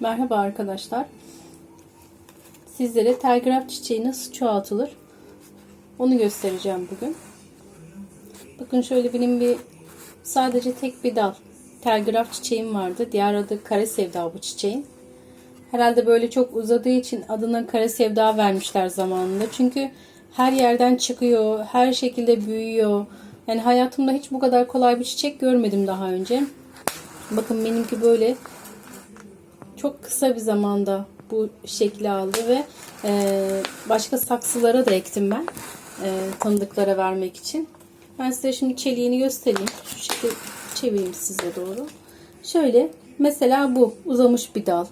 Merhaba arkadaşlar. Sizlere telgraf çiçeği nasıl çoğaltılır onu göstereceğim bugün. Bakın şöyle benim bir sadece tek bir dal telgraf çiçeğim vardı. Diğer adı kara sevda bu çiçeğin. Herhalde böyle çok uzadığı için adına kara sevda vermişler zamanında. Çünkü her yerden çıkıyor, her şekilde büyüyor. Yani hayatımda hiç bu kadar kolay bir çiçek görmedim daha önce. Bakın benimki böyle çok kısa bir zamanda bu şekli aldı ve e, başka saksılara da ektim ben e, tanıdıklara vermek için. Ben size şimdi çeliğini göstereyim. Şu şekilde çevireyim size doğru. Şöyle mesela bu uzamış bir dal.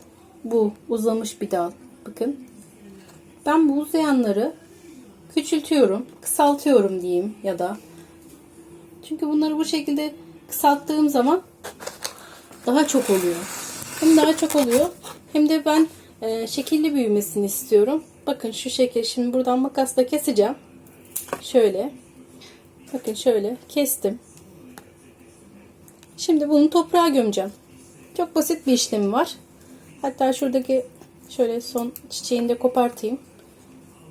Bu uzamış bir dal. Bakın. Ben bu uzayanları küçültüyorum, kısaltıyorum diyeyim ya da. Çünkü bunları bu şekilde kısalttığım zaman daha çok oluyor. Hem daha çok oluyor hem de ben e, şekilli büyümesini istiyorum. Bakın şu şekil. Şimdi buradan makasla keseceğim. Şöyle. Bakın şöyle kestim. Şimdi bunu toprağa gömeceğim. Çok basit bir işlemi var. Hatta şuradaki şöyle son çiçeğini de kopartayım.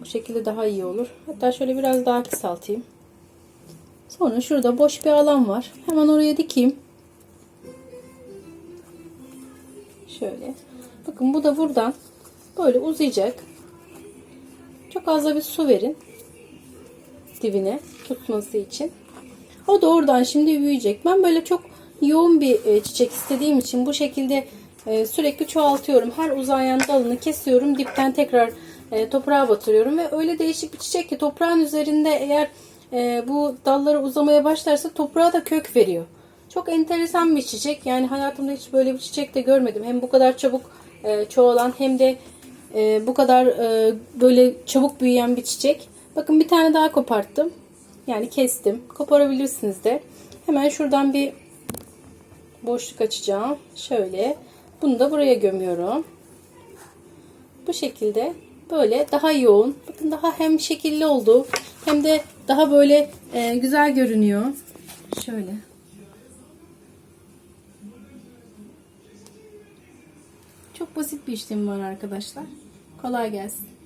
Bu şekilde daha iyi olur. Hatta şöyle biraz daha kısaltayım. Sonra şurada boş bir alan var. Hemen oraya dikeyim. Şöyle. Bakın bu da buradan böyle uzayacak. Çok az da bir su verin. Dibine tutması için. O da oradan şimdi büyüyecek. Ben böyle çok yoğun bir e, çiçek istediğim için bu şekilde e, sürekli çoğaltıyorum. Her uzayan dalını kesiyorum. Dipten tekrar e, toprağa batırıyorum. Ve öyle değişik bir çiçek ki toprağın üzerinde eğer bu dalları uzamaya başlarsa toprağa da kök veriyor. Çok enteresan bir çiçek. Yani hayatımda hiç böyle bir çiçek de görmedim. Hem bu kadar çabuk e, çoğalan hem de e, bu kadar e, böyle çabuk büyüyen bir çiçek. Bakın bir tane daha koparttım. Yani kestim. Koparabilirsiniz de. Hemen şuradan bir boşluk açacağım. Şöyle. Bunu da buraya gömüyorum. Bu şekilde böyle daha yoğun. Bakın daha hem şekilli oldu hem de daha böyle e, güzel görünüyor. Şöyle. Çok basit bir işlem var arkadaşlar. Kolay gelsin.